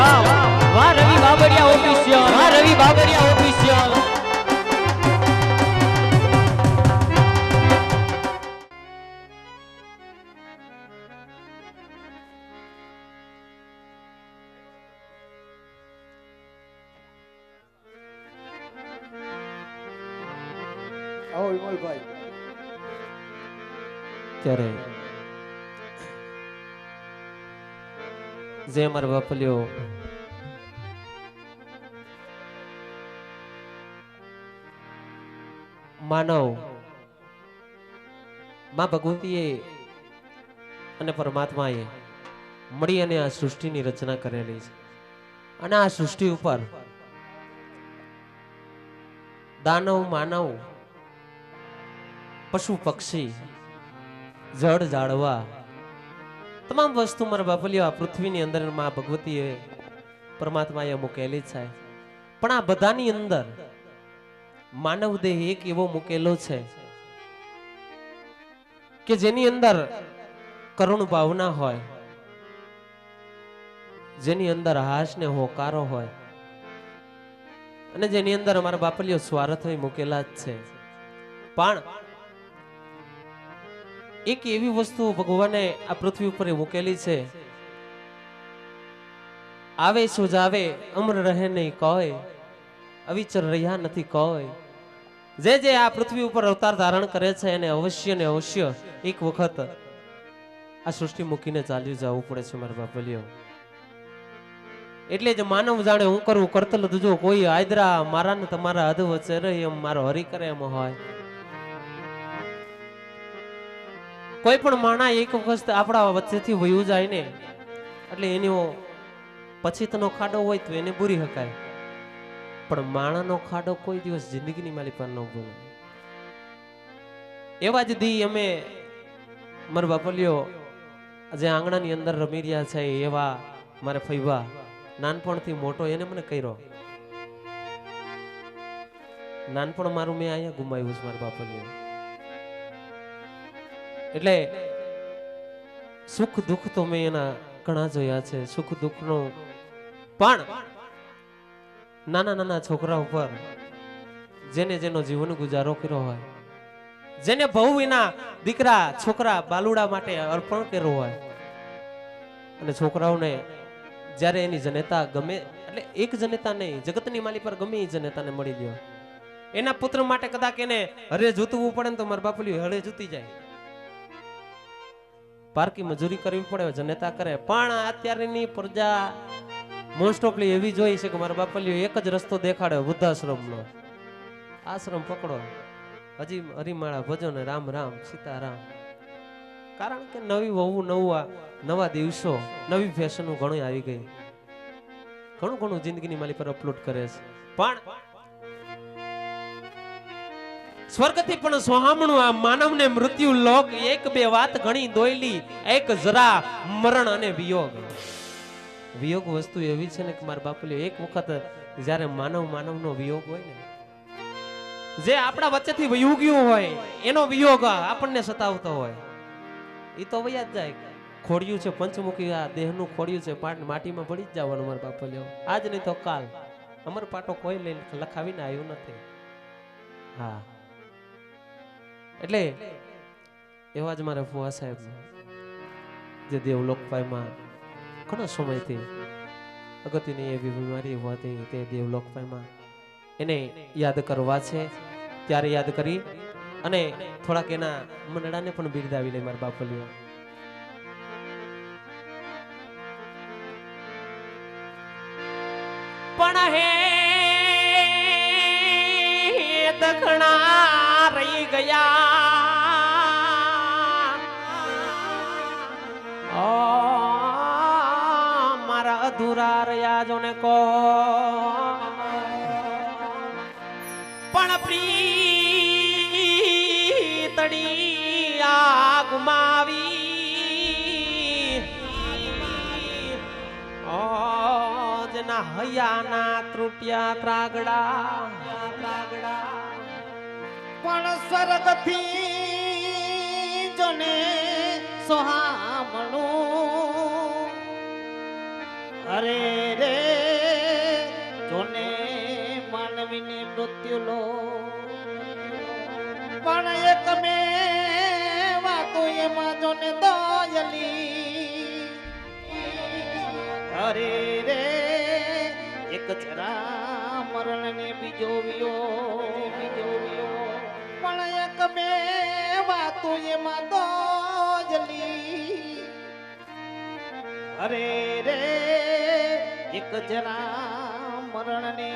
રામ. વાહ રવિ બાબરિયા ઓફિસિયલ વાહ રવિ બાબરિયા ઓફિસિયલ આવો વિમલભાઈ. ત્યારે જે અમારા બાપલીઓ માનવ, માં ભગવતીએ અને પરમાત્માએ મળી અને આ સૃષ્ટિની રચના કરેલી છે. અને આ સૃષ્ટિ ઉપર દાનવ, માનવ, પશુ પક્ષી, જળ જાળવા તમામ વસ્તુ મારા બાપલીઓ આ પૃથ્વીની અંદરમાં ભગવતીએ પરમાત્માએ મૂકેલી છે. પણ આ બધાની અંદર માનવ દેહ એક એવો મૂકેલો છે કે જેની અંદર કરુણ ભાવના હોય, જેની અંદર હાશ ને હોકારો હોય અને જેની અંદર અમારા બાપલીઓ સ્વાર્થ મૂકેલા જ છે. પણ એક એવી વસ્તુ ભગવાને આ પૃથ્વી ઉપર મૂકેલી છે. આવે, સુજાવે, અમર રહે નહીં કોઈ અવિચર રહ્યા નથી કોઈ જે જે આ પૃથ્વી ઉપર અવતાર ધારણ કરે છે એને અવશ્ય ને અવશ્ય એક વખત આ સૃષ્ટિ મૂકીને ચાલ્યું જવું પડે છે મારા બાપલીઓ. એટલે જ માનવ જાણે હું કરું, કરતલ દુજો કોઈ આદરા મારા ને તમારા અધ વચ્ચે રહી એમ મારો હરી કરે એમ હોય. કોઈ પણ માણા એક વખત આપણા વચ્ચેથી વયું જાય ને, એટલે એનો પછીતનો ખાડો હોય તો એને બુરી શકાય પણ માણાનો ખાડો કોઈ દિવસ જિંદગીની માલી પર ન ભૂલે એવા જ દી અમે મારા બાપલીઓ જે આંગણાની અંદર રમી રહ્યા છે, એવા મારે ફૈવા નાનપણથી મોટો એને મને કર્યો. નાનપણ મારું મેં અહીંયા ગુમાવ્યું છે મારા બાપલીઓ એટલે સુખ દુઃખ તો મેં એના ઘણા જોયા છે. સુખ દુઃખનો પણ નાના નાના છોકરા ઉપર જેને જેનો જીવન ગુજારો કર્યો હોય, જેને બહુ એના દીકરા, છોકરા, બાલુડા માટે અર્પણ કર્યો હોય, અને છોકરાઓને જ્યારે એની જનેતા ગમે, એટલે એક જનેતા નહીં, જગતની માલી પર ગમે એ જનેતાને મળી ગયો એના પુત્ર માટે કદાચ એને હરે જૂતવું પડે ને તો મારા બાપુલી હરે જૂતી જાય. પારકી મજૂરી કરવી પડે જનતા કરે. પણ અત્યારેની પ્રજા મોસ્ટ ઓફલી એવી જોઈ છે કે મારા બાપલીઓ એક જ રસ્તો દેખાડે વૃદ્ધાશ્રમનો. આશ્રમ પકડો. હજી હરિમાળા ભજો ને રામ રામ, સીતારામ. કારણ કે નવી વહુ, નવા નવા દિવસો, નવી ફેશનો ઘણી આવી ગઈ. ઘણું ઘણું જિંદગીની માલી પર અપલોડ કરે છે. પણ સ્વર્ગથી પણ સોહામણું આ માનવને મૃત્યુ લોક એક બે વાત ઘણી દોયલી, એક જરા મરણ અને વિયોગ. વિયોગ વસ્તુ એવી છે ને કે મારા બાપુલે એક વખત જ્યારે માનવ માનવનો વિયોગ હોય ને, જે આપણા વચ્ચેથી વયું હોય, એનો વિયોગ આપણને સતાવતો હોય. એ તો વયા જ જાય. ખોડિયું છે, પંચમુખી, આ દેહનું ખોડિયું છે પાટ માટીમાં પડી જ જવાનું મારા બાપુલે. આજ નહીં તો કાલ. અમર પાટો કોઈ લઈને લખાવીને આવ્યું નથી. હા. એટલે એવા જ મારા ફુવા સાહેબ જે દેવલોકપાઈમાં ઘણા સમયથી અગત્યની એવી બીમારી હોતી તે દેવલોકપાઈમાં એને યાદ કરવા છે, ત્યારે યાદ કરી અને થોડાક એના મંડળાને પણ બિરદાવી લે મારા બાપલીઓ. પણ હે દખણા રહી ગયા અધૂરા રહ્યા જોને કો પણ પ્રીતડી આ ગુમાવી ઓ જેના હૈયાના ત્રુટિયા ત્રાગડા ત્રાગડા પણ સ્વર્ગથી જોને સોહામણું અરે રે, જોને માનવીને મૃત્યુ લો. પણ એક મે વાતો એમાં જોને દોયલી. અરે રે, એક જરા મરણને બીજો વિયો બીજો વિયો. પણ એક મે વાતો એમાં દો અરે રે એક જરા મરણ ને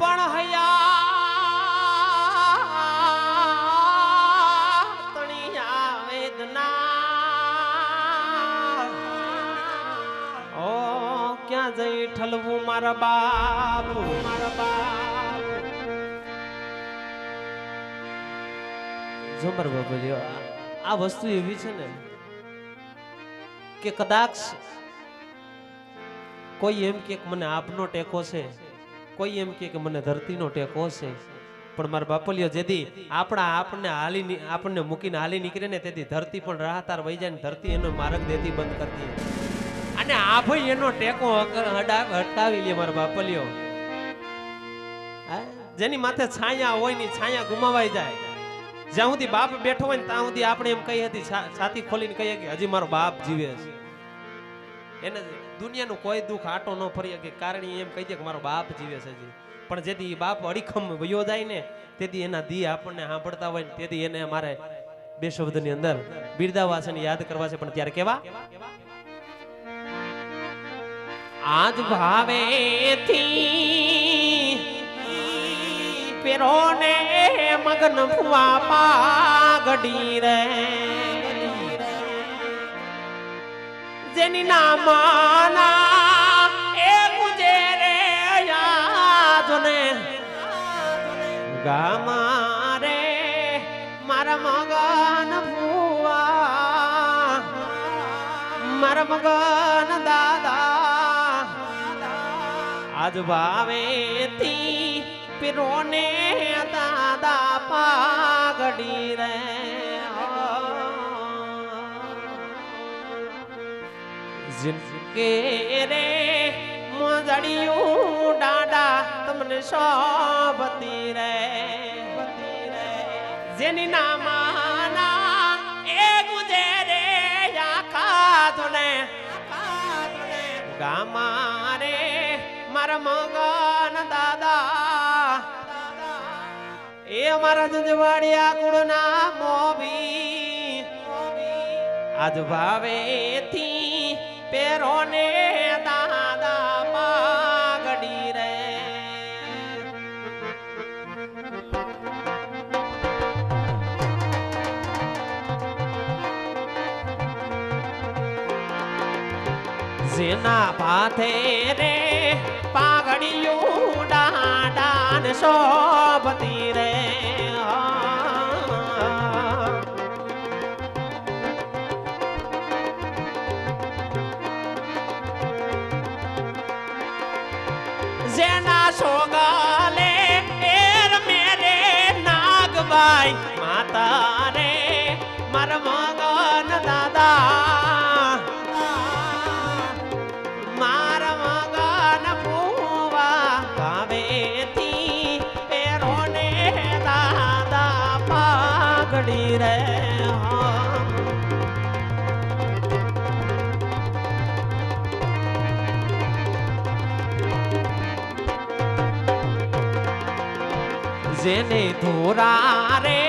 પણ હયા તણિયા વેદના. ઓ ક્યાં જઈ ઠલવું મારા બાપ? મારા બાપ ઝુમર મારા બાપુ લ્યો, આ- વસ્તુ એવી છે ને કે કદાચ કોઈ એમ કે મને આપનો ટેકો છે, કોઈ એમ કે મને ધરતીનો ટેકો છે, પણ મારા બાપલિયો જેથી આપણા આપણને હાલી આપણને મૂકીને હાલી નીકળે ને તેથી ધરતી પણ રાહતાર વહી જાય ને ધરતી એનો માર્ગ દેતી બંધ કરી અને આ એનો ટેકો હટાવી લે મારા બાપલિયો? જેની માથે છાયા હોયની છાયા ગુમાવાઈ જાય. જ્યાં સુધી બાપ બેઠો હોય ત્યાં સુધી આપણે એમ કહી હતી છાતી ખોલીને કહીએ કે હજી મારો બાપ જીવે છે. એને દુનિયાનું કોઈ દુઃખ આટો ન ફરી શકે કારણ એમ કહી દે કે મારો બાપ જીવે છે હજી. પણ જેથી બાપ અડીખમ વયો જાય ને, તેથી એના દી આપણને સાંભળતા હોય તેથી એને મારે બે શબ્દની અંદર બિરદાવાસ છે યાદ કરવા છે, પણ ત્યારે કેવા? આજ ભાવેથી પેરો ને મગન ફુવા પાઘડી રે. જેની નામાના એ ગુજરે યાદ ને ગામા રે મારા મગન ફુવા. મારા મગન દાદા આજ ભાવેથી પીરોને દાદા પાઘડી રે. જિંદગી રે મોજડિયું દાદા તમને શોભતી રે. જેની નામાના એ ગુજરે આખા તુને ગામા રે મારા મગન દાદા. એ અમારા જંજવાડિયા કુળના મોભી. આજ ભાવેથી પેરો ને દાદા પાગડી રે. જેના પાથે રે પાઘડિયું ડાડાન શોભતી રે. જેના જેને ધોરા રે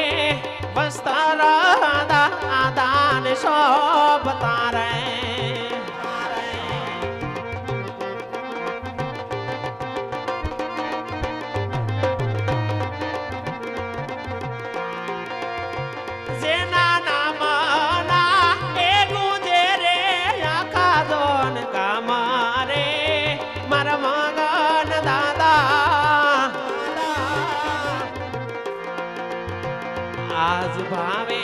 બસ્તર દાદાન શોભતા રે આજ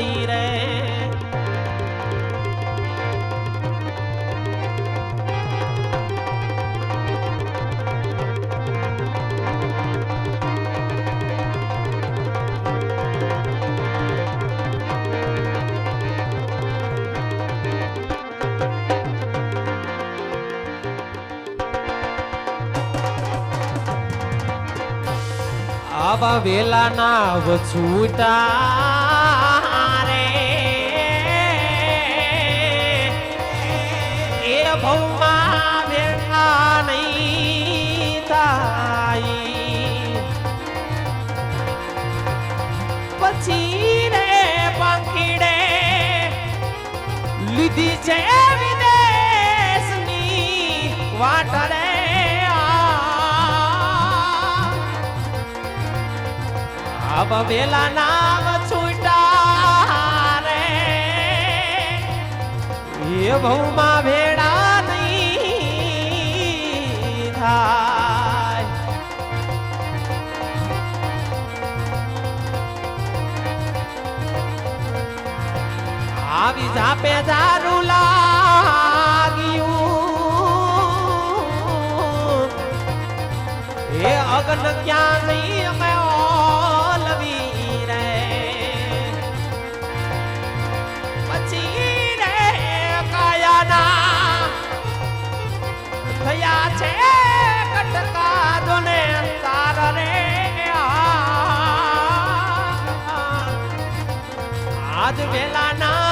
પાઘડી રે. આવા વેલાના ના રે પછી રે પંખીડે લીધી છે વિદેશની વાટ રે આબ વેલા નામ છૂટા રે. એ ભૌમાં ભેડા નહીં થાય. આવી જાપે દારૂ લાગ્યું. એ અગન ક્યાં નહીં અમે રે. પછી રે કાયાના થયા છે કટકા દોને તાર રે આજ વેલા નાવ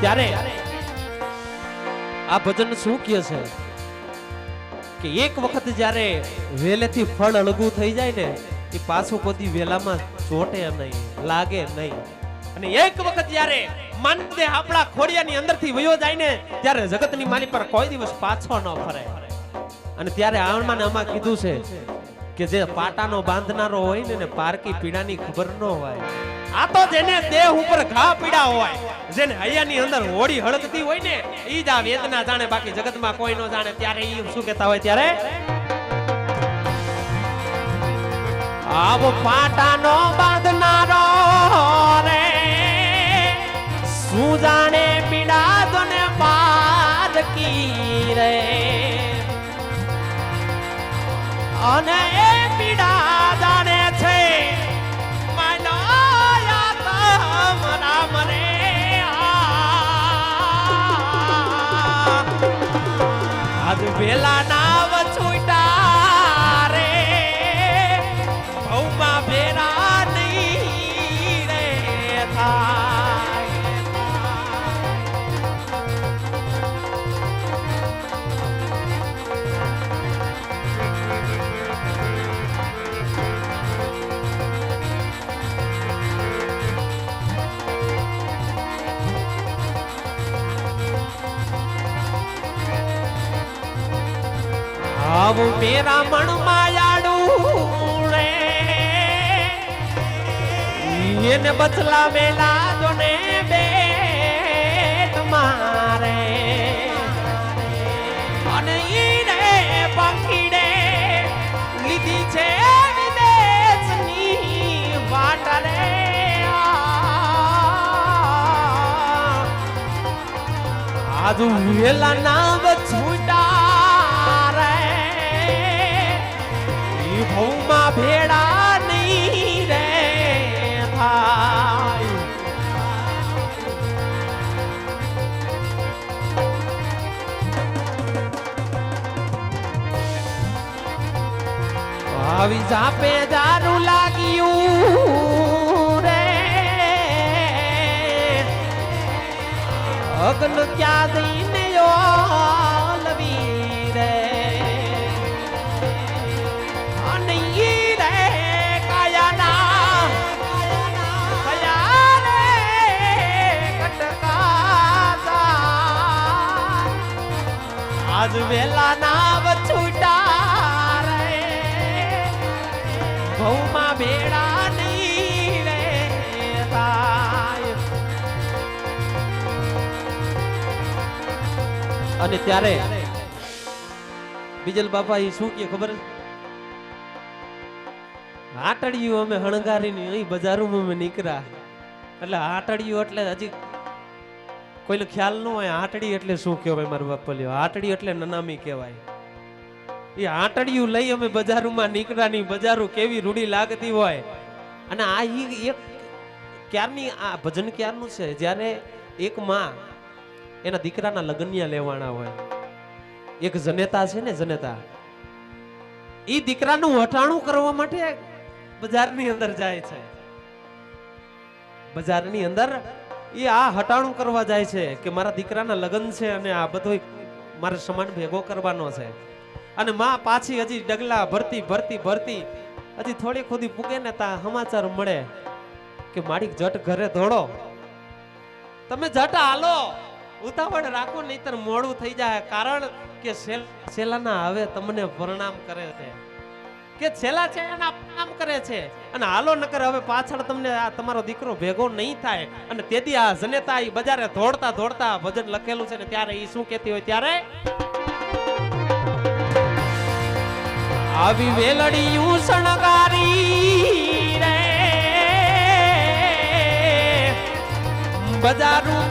ત્યારે આ ભજન શું કહે છે? કે એક વખત જ્યારે વેલેથી ફળ અળગું થઈ જાય ને, એ પાછું પોતી વેલામાં ચોટે નહીં, લાગે નહીં. અને એક વખત જ્યારે માનદે આપણા ખોડિયાની અંદરથી વયો જાય ને, ત્યારે જગતની માલી પર કોઈ દિવસ પાછો ન ફરે. અને ત્યારે આણમાં આમાં કીધું છે કે જે પાટાનો બાંધનારો હોય ને પારકી પીડાની ખબર ન હોય. આ તો જેને દેહ ઉપર ઘા પીડા હોય, જેને હૈયાની અંદર હોળી હળગતી હોય ને, ઈ જ આ વેદના જાણે બાકી જગતમાં કોઈ ન જાણે ત્યારે ઈ શું કહેતા હોય ત્યારે? આવો પાટાનો બાંધનારો રે, શું જાણે પીડા દોને પારકી રે? અને આજ વેલા નાવ આવું મેરા મણ માયાડું રે. એને બચલા મેલા જોને બે મારે. અને ઈને પંખીડે લીધી છે વિદેશની વાટ રે. આજુ વેલા ના છૂટા ભૌમાં ભેડા નહીં રે ભાઈ. આવી જાપે દારૂ લાગ્યું રે. અગ્ન ક્યાં દઈને ઓલવી આજ વેલા નાવ છૂટા રે ભૌમાં ભેડા અને ત્યારે બીજલ બાપા એ શું કે ખબર? આટડિયું અમે હણગારીને અહીં બજારોમાં અમે નીકળ્યા. એટલે આટડિયું એટલે હજી કોઈને ખ્યાલ ન હોય, આટડી એટલે શું કહેવાય મારું બાપા લ્યો આટડી એટલે નનામી કહેવાય. એ આટડિયું લઈ અમે બજારોમાં નીકળ્યા ની બજારો કેવી રૂડી લાગતી હોય. અને આ એક ક્યારની, આ ભજન ક્યારનું છે? જ્યારે એક માં એના દીકરાના લગ્નિયા લેવાના હોય. એક જનેતા છે ને જનેતા. એ દીકરાનું વટાણું કરવા માટે બજારની અંદર જાય છે. બજારની અંદર એ આ હટાણું કરવા જાય છે કે મારા દીકરાના લગ્ન છે અને આ બધો મારે સમાન ભેગો કરવાનો છે. અને માં પાછી હજી ડગલા ભરતી ભરતી ભરતી. હજી થોડી ખોદી પૂગે ને તા સમાચાર મળે કે માડી જટ ઘરે દોડો તમે જટ હાલો. ઉતાવળ રાખો, નહીતર મોડું થઈ જાય. કારણ કે સેલાના હવે તમને પ્રણામ કરે છે. કે છેલ્લા છે એના કામ કરે છે. અને હાલો નકર હવે પાછળ તમને આ તમારો દીકરો ભેગો નહીં થાય. અને તેથી આ જનેતા એ બજારે ધોડતા ધોડતા ભજન લખેલું છે ને ત્યારે એ શું કહેતી હોય ત્યારે? આવી વેલડીયું શણગારી રે. બજારું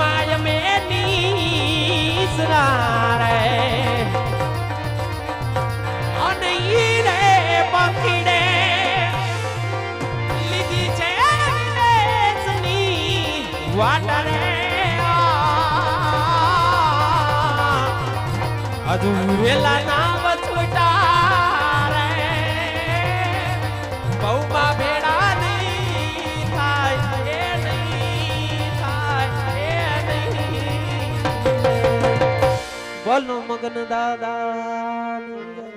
હજુ વેલા ના વચવટા રે બહુમાં ભેડા નહીં થાય, એ નહીં થાય, એ નહીં. બોલો મગન દાદા.